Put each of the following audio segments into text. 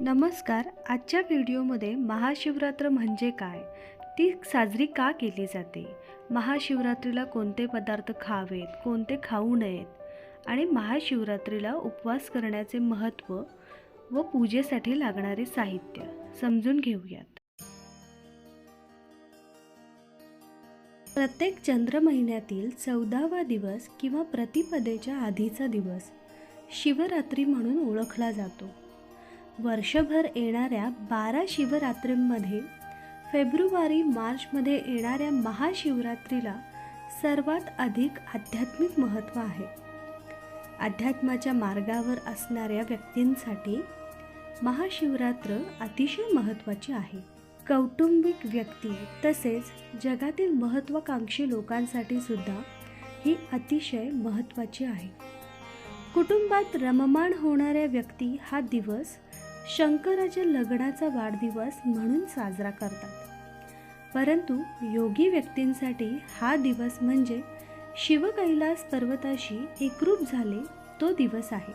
नमस्कार आजच्या व्हिडिओमध्ये महाशिवरात्र म्हणजे काय? ती साजरी का केली जाते? महाशिवरात्रीला कोणते पदार्थ खावेत कोणते खाऊ नयेत? आणि महाशिवरात्रीला उपवास करण्याचे महत्त्व व पूजेसाठी लागणारे साहित्य समजून घेऊयात. प्रत्येक चंद्र महिन्यातील चौदावा दिवस किंवा प्रतिपदेच्या आधीचा दिवस शिवरात्री म्हणून ओळखला जातो. वर्षभर येणाऱ्या बारा शिवरात्रींमध्ये फेब्रुवारी मार्चमध्ये येणाऱ्या महाशिवरात्रीला सर्वात अधिक आध्यात्मिक महत्त्व आहे. अध्यात्माच्या मार्गावर असणाऱ्या व्यक्तींसाठी महाशिवरात्र अतिशय महत्त्वाची आहे. कौटुंबिक व्यक्ती तसेच जगातील महत्त्वाकांक्षी लोकांसाठी सुद्धा ही अतिशय महत्त्वाची आहे. कुटुंबात रममाण होणाऱ्या व्यक्ती हा दिवस शंकराच्या लग्नाचा वाढदिवस म्हणून साजरा करतात. परंतु योगी व्यक्तींसाठी हा दिवस म्हणजे शिवकैलास पर्वताशी एकरूप झाले तो दिवस आहे.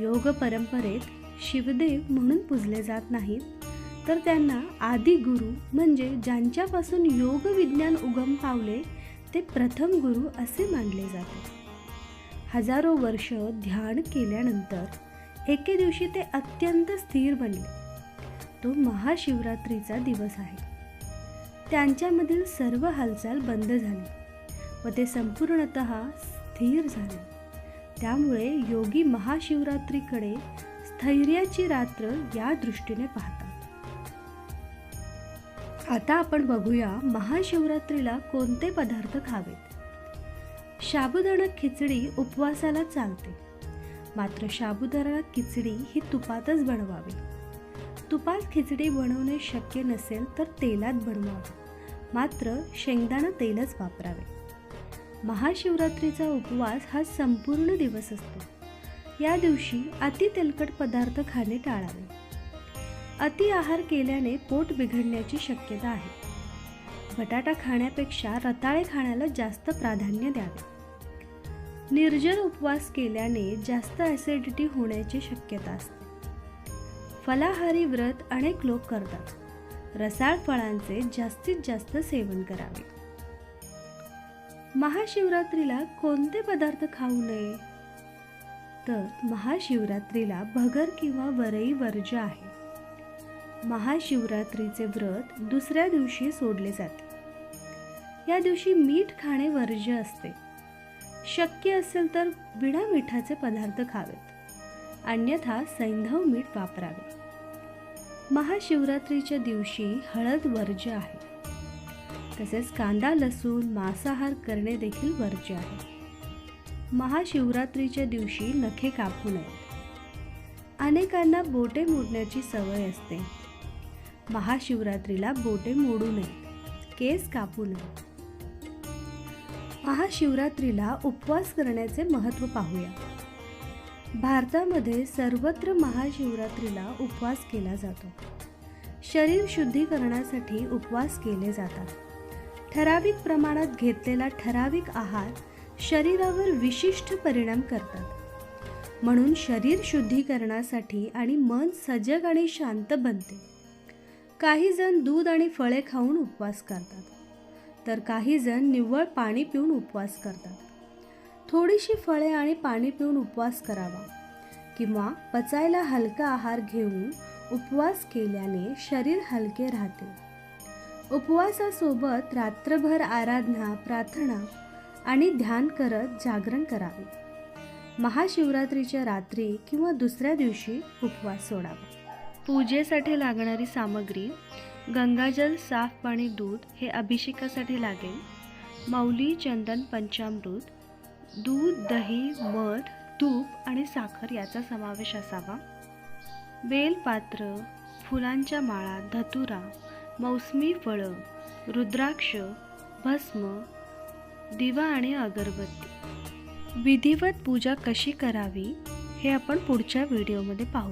योग परंपरेत शिवदेव म्हणून पूजले जात नाहीत तर त्यांना आदी गुरु म्हणजे ज्यांच्यापासून योग विज्ञान उगम पावले ते प्रथम गुरु असे मानले जाते. हजारो वर्ष ध्यान केल्यानंतर एके दिवशी ते अत्यंत स्थिर बनले. तो महाशिवरात्रीचा दिवस आहे. त्यांच्यामधील सर्व हालचाल बंद झाली व ते संपूर्णत स्थिर झाले. त्यामुळे योगी महाशिवरात्रीकडे स्थैर्याची रात्र या दृष्टीने पाहतात. आता आपण बघूया महाशिवरात्रीला कोणते पदार्थ खावेत. साबुदाणा खिचडी उपवासाला चालते. मात्र साबुदाणा खिचडी ही तुपातच बनवावी. तुपात खिचडी बनवणे शक्य नसेल तर तेलात बनवावे. मात्र शेंगदाणा तेलच वापरावे. महाशिवरात्रीचा उपवास हा संपूर्ण दिवस असतो. या दिवशी अति तेलकट पदार्थ खाणे टाळावे. अति आहार केल्याने पोट बिघडण्याची शक्यता आहे. बटाटा खाण्यापेक्षा रताळे खाण्याला जास्त प्राधान्य द्यावे. निर्जल उपवास केल्याने जास्त ॲसिडिटी होण्याची शक्यता असते. फलाहारी व्रत अनेक लोक करतात. रसाळ फळांचे जास्तीत जास्त सेवन करावे. महाशिवरात्रीला कोणते पदार्थ खाऊ नये? तर महाशिवरात्रीला भगर किंवा वरई वर्ज्य आहे. महाशिवरात्रीचे व्रत दुसऱ्या दिवशी सोडले जाते. या दिवशी मीठ खाणे वर्ज्य असते. शक्य असेल तर बिना मिठाचे पदार्थ खावेत. अन्यथा सैंधव मीठ वापरावे. महाशिवरात्रीच्या दिवशी हळद वर्ज्य आहे. तसेच कांदा लसूण मांसाहार करणे देखील वर्ज्य आहे. महाशिवरात्रीच्या दिवशी नखे कापू नयेत अनेकांना बोटे मोडण्याची सवय असते. महाशिवरात्रीला बोटे मोडू नये. केस कापू नये. महाशिवरात्रीला उपवास करण्याचे महत्त्व पाहूया. भारतामध्ये सर्वत्र महाशिवरात्रीला उपवास केला जातो. शरीर शुद्धीकरणासाठी उपवास केले जातात. ठराविक प्रमाणात घेतलेला ठराविक आहार शरीरावर विशिष्ट परिणाम करतात. म्हणून शरीर शुद्धीकरणासाठी आणि मन सजग आणि शांत बनते. काही जण दूध आणि फळे खाऊन उपवास करतात. तर काही जण निव्वळ पाणी पिऊन उपवास करतात. थोडीशी फळे आणि पाणी पिऊन उपवास करावा किंवा पचायला हलका आहार घेऊन उपवास केल्याने शरीर हलके राहते. उपवासासोबत रात्रभर आराधना प्रार्थना आणि ध्यान करत जागरण करावे. महाशिवरात्रीच्या रात्री किंवा दुसऱ्या दिवशी उपवास सोडावा. पूजेसाठी लागणारी सामग्री गंगाजल साफ पाणी दूध हे अभिषेकासाठी लागेल. मौली चंदन पंचामृत दूध दही मध तूप आणि साखर याचा समावेश असावा. बेलपात्र फुलांच्या माळा धतुरा मौसमी फळं रुद्राक्ष भस्म दिवा आणि अगरबत्ती. विधिवत पूजा कशी करावी हे आपण पुढच्या व्हिडिओमध्ये पाहू.